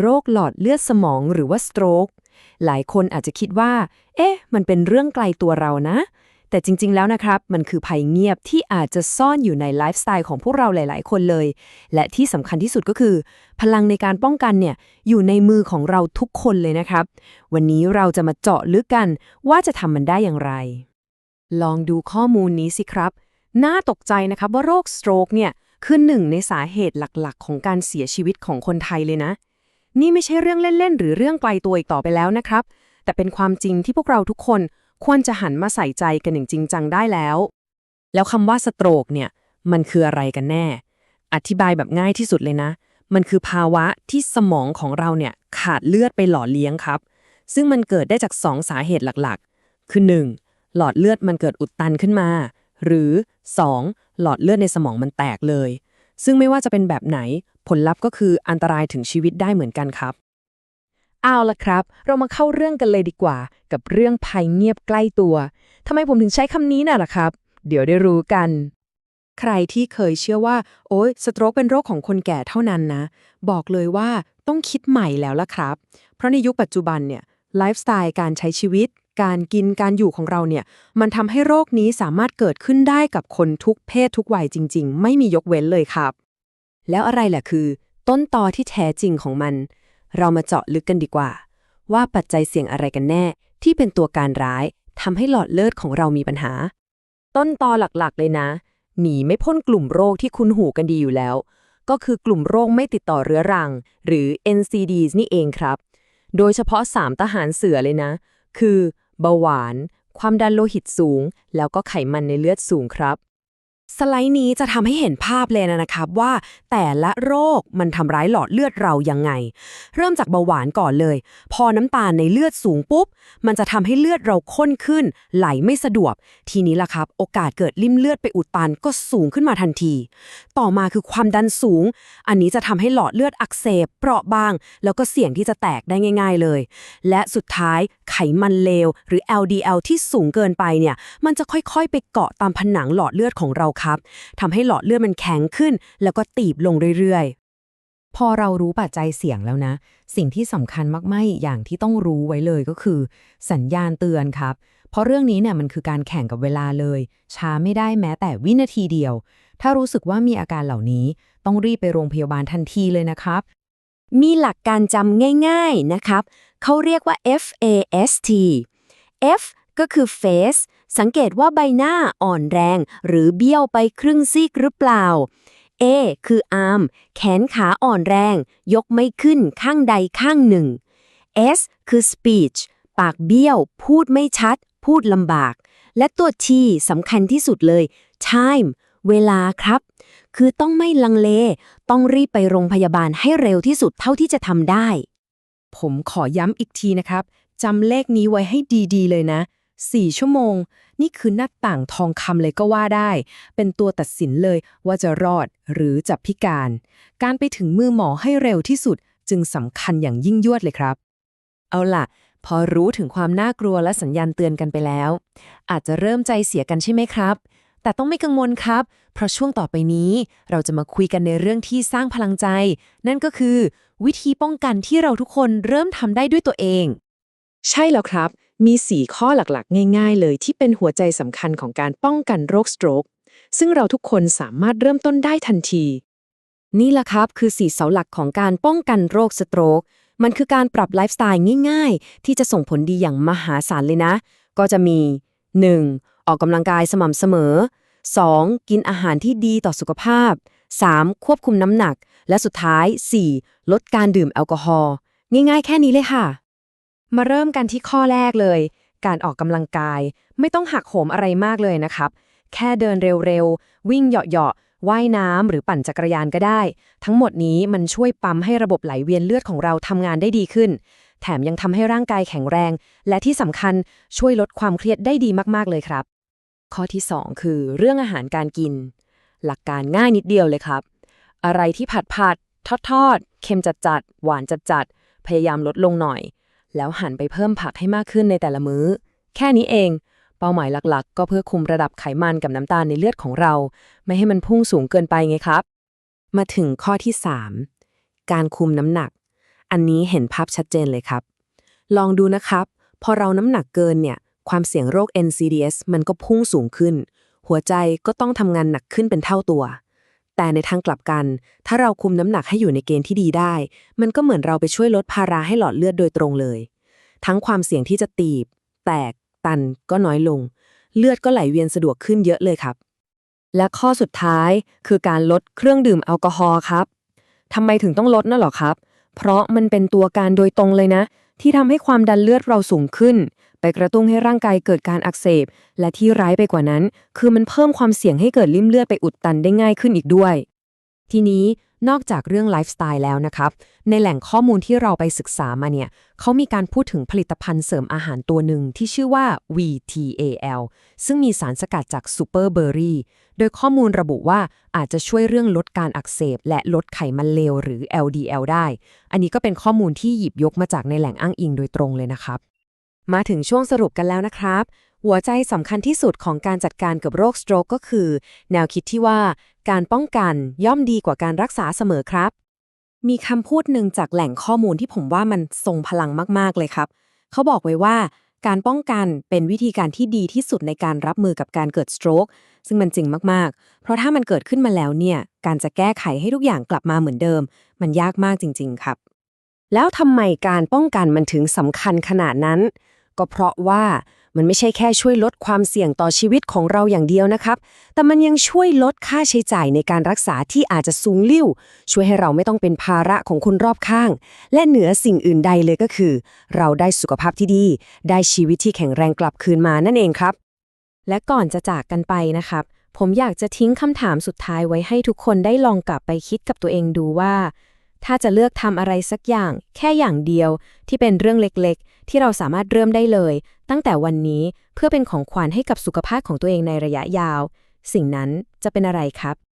โรคหลอดเลือดสมองหรือว่า stroke หลายคนอาจจะคิดว่า เอ๊ะ มันเป็นเรื่องไกลตัวเรานะ แต่จริง ๆ แล้วนะครับ มันคือภัยเงียบที่อาจจะซ่อนอยู่ในไลฟ์สไตล์ของพวกเราหลาย ๆ คนเลย และที่สำคัญที่สุดก็คือ พลังในการป้องกันเนี่ย อยู่ในมือของเราทุกคนเลยนะครับ วันนี้เราจะมาเจาะลึกกันว่าจะทำมันได้อย่างไร ลองดูข้อมูลนี้สิครับ น่าตกใจนะครับว่าโรค stroke เนี่ยคือหนึ่งในสาเหตุหลักๆ ของการเสียชีวิตของคนไทยเลยนะ นี่ไม่ใช่เรื่องเล่น ๆ หรือเรื่องไกลตัวอีกต่อไปแล้วนะครับ แต่เป็นความจริงที่พวกเราทุกคนควรจะหันมาใส่ใจกันอย่างจริงจังได้แล้ว แล้วคำว่าสโตรกเนี่ย มันคืออะไรกันแน่ อธิบายแบบง่ายที่สุดเลยนะ มันคือภาวะที่สมองของเราเนี่ยขาดเลือดไปหล่อเลี้ยงครับ ซึ่งมันเกิดได้จาก 2 สาเหตุหลักๆ คือ 1. หลอดเลือดมันเกิดอุดตันขึ้นมา หรือ 2. หลอดเลือดในสมองมันแตกเลย ซึ่งไม่ว่าจะเป็นแบบไหน ผลลัพธ์ก็คืออันตรายถึงชีวิตได้เหมือนกันครับ เอาละครับ เรามาเข้าเรื่องกันเลยดีกว่า กับเรื่องภัยเงียบใกล้ตัวทำไมผมถึงใช้คำนี้น่ะล่ะครับ เดี๋ยวได้รู้กัน ใครที่เคยเชื่อว่า โอ๊ยสโตรกเป็นโรคของคนแก่เท่านั้นนะ บอกเลยว่าต้องคิดใหม่แล้วล่ะครับ เพราะในยุคปัจจุบันเนี่ยไลฟ์สไตล์การใช้ชีวิตการกินการอยู่ของเราเนี่ย มันทำให้โรคนี้สามารถเกิดขึ้นได้กับคนทุกเพศทุกวัยจริง ๆ ไม่มียกเว้นเลยครับ แล้วอะไรล่ะคือ ต้นตอที่แท้จริงของมัน เรามาเจาะลึกกันดีกว่า ว่าปัจจัยเสี่ยงอะไรกันแน่ ที่เป็นตัวการร้ายทำให้หลอดเลือดของเรามีปัญหา ต้นตอหลักๆ เลยนะ หนีไม่พ้นกลุ่มโรคที่คุ้นหูกันดีอยู่แล้ว ก็คือกลุ่มโรคไม่ติดต่อเรื้อรัง หรือ NCDs นี่เองครับ โดยเฉพาะ 3 ทหารเสือเลยนะ คือเบาหวาน ความดันโลหิตสูง แล้วก็ไขมันในเลือดสูงครับ สไลด์นี้จะทำให้เห็นภาพเลยนะครับว่า แต่ละโรคมันทำร้ายหลอดเลือดเรายังไง เริ่มจากเบาหวานก่อนเลย พอน้ำตาลในเลือดสูงปุ๊บ มันจะทำให้เลือดเราข้นขึ้น ไหลไม่สะดวก ทีนี้ล่ะครับ โอกาสเกิดลิ่มเลือดไปอุดตันก็สูงขึ้นมาทันที ต่อมาคือความดันสูง อันนี้จะทำให้หลอดเลือดอักเสบเปราะบาง แล้วก็เสี่ยงที่จะแตกได้ง่าย ๆเลย และสุดท้ายไขมันเลวหรือ LDL ที่สูงเกินไปเนี่ยมันจะค่อยๆ ไปเกาะตามผนังหลอดเลือดของเราครับทำให้หลอดเลือดมันแข็งขึ้น แล้วก็ตีบลงเรื่อยๆ พอเรารู้ปัจจัยเสี่ยงแล้วนะ สิ่งที่สำคัญมากๆ อย่างที่ต้องรู้ไว้เลยก็คือ สัญญาณเตือนครับ เพราะเรื่องนี้เนี่ยมันคือการแข่งกับเวลาเลย ช้าไม่ได้แม้แต่วินาทีเดียว ถ้ารู้สึกว่ามีอาการเหล่านี้ ต้องรีบไปโรงพยาบาลทันทีเลยนะครับมีหลักการจำง่ายๆนะครับ เขาเรียกว่า FAST F ก็คือ face สังเกตว่าใบหน้าอ่อนแรง หรือเบี้ยวไปครึ่งซีกหรือเปล่า A คือ arm แขนขาอ่อนแรง ยกไม่ขึ้นข้างใดข้างหนึ่ง S คือ speech ปากเบี้ยว พูดไม่ชัด พูดลำบาก และตัว T สำคัญที่สุดเลย time เวลาครับ คือต้องไม่ลังเล ต้องรีบไปโรงพยาบาลให้เร็วที่สุดเท่าที่จะทำได้ ผมขอย้ำอีกทีนะครับจำเลขนี้ไว้ให้ดีๆ เลยนะ 4 ชั่วโมง นี่คือหน้าต่างทองคำเลยก็ว่าได้ เป็นตัวตัดสินเลยว่าจะรอดหรือจะพิการ การไปถึงมือหมอให้เร็วที่สุดจึงสำคัญอย่างยิ่งยวดเลยครับ เอาล่ะ พอรู้ถึงความน่ากลัวและสัญญาณเตือนกันไปแล้ว อาจจะเริ่มใจเสียกันใช่ไหมครับ แต่ต้องไม่กังวลครับ เพราะช่วงต่อไปนี้ เราจะมาคุยกันในเรื่องที่สร้างพลังใจ นั่นก็คือ วิธีป้องกันที่เราทุกคนเริ่มทำได้ด้วยตัวเอง ใช่แล้วครับ มี 4 ข้อหลักๆ ง่าย ๆ เลยที่เป็นหัวใจสำคัญของการป้องกันโรคสโตรก ซึ่งเราทุกคนสามารถเริ่มต้นได้ทันที นี่แหละครับคือ4เสาหลักของการป้องกันโรคสโตรก มันคือการปรับไลฟ์สไตล์ง่าย ๆ ที่จะส่งผลดีอย่างมหาศาลเลยนะ ก็จะมี 1. ออกกำลังกายสม่ำเสมอ 2. กินอาหารที่ดีต่อสุขภาพ 3. ควบคุมน้ำหนัก และสุดท้าย 4. ลดการดื่มแอลกอฮอล์ ง่ายๆ แค่นี้เลยค่ะ มาเริ่มกันที่ข้อแรกเลย การออกกำลังกาย ไม่ต้องหักโหมอะไรมากเลยนะครับ แค่เดินเร็วๆ วิ่งเหาะๆว่ายน้ำหรือปั่นจักรยานก็ได้ ทั้งหมดนี้มันช่วยปั๊มให้ระบบไหลเวียนเลือดของเราทำงานได้ดีขึ้น แถมยังทำให้ร่างกายแข็งแรง และที่สำคัญช่วยลดความเครียดได้ดีมากๆเลยครับ ข้อที่ 2 คือ เรื่องอาหารการกิน หลักการง่ายนิดเดียวเลยครับ อะไรที่ผัดผัดทอดทอดเค็มจัดจัดหวานจัดจัดพยายามลดลงหน่อย แล้วหันไปเพิ่มผักให้มากขึ้นในแต่ละมื้อ แค่นี้เอง เป้าหมายหลักๆ ก็เพื่อคุมระดับไขมันกับน้ำตาลในเลือดของเรา ไม่ให้มันพุ่งสูงเกินไปไงครับ มาถึงข้อที่ 3 การคุมน้ำหนัก อันนี้เห็นภาพชัดเจนเลยครับ ลองดูนะครับ พอเราน้ำหนักเกินเนี่ย ความเสี่ยงโรค NCDs มันก็พุ่งสูงขึ้น หัวใจก็ต้องทำงานหนักขึ้นเป็นเท่าตัว แต่ในทางกลับกัน ถ้าเราคุมน้ำหนักให้อยู่ในเกณฑ์ที่ดีได้ มันก็เหมือนเราไปช่วยลดภาระให้หลอดเลือดโดยตรงเลย ทั้งความเสี่ยงที่จะตีบ แตก ตันก็น้อยลง เลือดก็ไหลเวียนสะดวกขึ้นเยอะเลยครับ และข้อสุดท้ายคือการลดเครื่องดื่มแอลกอฮอล์ครับทำไมถึงต้องลดน่ะหรอครับ เพราะมันเป็นตัวการโดยตรงเลยนะ ที่ทำให้ความดันเลือดเราสูงขึ้น ไปกระตุ้นให้ร่างกายเกิดการอักเสบ และที่ร้ายไปกว่านั้น คือมันเพิ่มความเสี่ยงให้เกิดริ่มเลือดไปอุดตันได้ง่ายขึ้นอีกด้วย ทีนี้นอกจากเรื่องไลฟ์สไตล์แล้วนะครับ ในแหล่งข้อมูลที่เราไปศึกษามาเนี่ยเขามีการพูดถึงผลิตภัณฑ์เสริมอาหารตัวหนึ่งที่ชื่อว่า VTAL ซึ่งมีสารสกัดจากซูเปอร์เบอร์รี่ โดยข้อมูลระบุว่าอาจจะช่วยเรื่องลดการอักเสบ และลดไขมันเลวหรือ LDL ได้ อันนี้ก็เป็นข้อมูลที่หยิบยกมาจากในแหล่งอ้างอิงโดยตรงเลยนะครับ มาถึงช่วงสรุปกันแล้วนะครับ หัวใจสำคัญที่สุดของการจัดการกับโรคสโตรกก็คือ แนวคิดที่ว่า การป้องกันย่อมดีกว่าการรักษาเสมอครับ มีคำพูดหนึ่งจากแหล่งข้อมูลที่ผมว่ามันทรงพลังมากๆเลยครับ เขาบอกไว้ว่า การป้องกันเป็นวิธีการที่ดีที่สุดในการรับมือกับการเกิดสโตรกซึ่งมันจริงมากๆ เพราะถ้ามันเกิดขึ้นมาแล้วเนี่ย การจะแก้ไขให้ทุกอย่างกลับมาเหมือนเดิม มันยากมากจริง ๆ ครับ แล้วทำไมการป้องกันมันถึงสำคัญขนาดนั้น ก็เพราะว่ามันไม่ใช่แค่ช่วยลดความเสี่ยงต่อชีวิตของเราอย่างเดียวนะครับ แต่มันยังช่วยลดค่าใช้จ่ายในการรักษาที่อาจจะสูงลิ่ว ช่วยให้เราไม่ต้องเป็นภาระของคนรอบข้าง และเหนือสิ่งอื่นใดเลยก็คือ เราได้สุขภาพที่ดี ได้ชีวิตที่แข็งแรงกลับคืนมานั่นเองครับ และก่อนจะจากกันไปนะครับ ผมอยากจะทิ้งคำถามสุดท้ายไว้ให้ทุกคนได้ลองกลับไปคิดกับตัวเองดูว่า ถ้าจะเลือกทำอะไรสักอย่าง แค่อย่างเดียว ที่เป็นเรื่องเล็กๆ ที่เราสามารถเริ่มได้เลย ตั้งแต่วันนี้เพื่อเป็นของขวัญให้กับสุขภาพของตัวเองในระยะยาว สิ่งนั้นจะเป็นอะไรครับ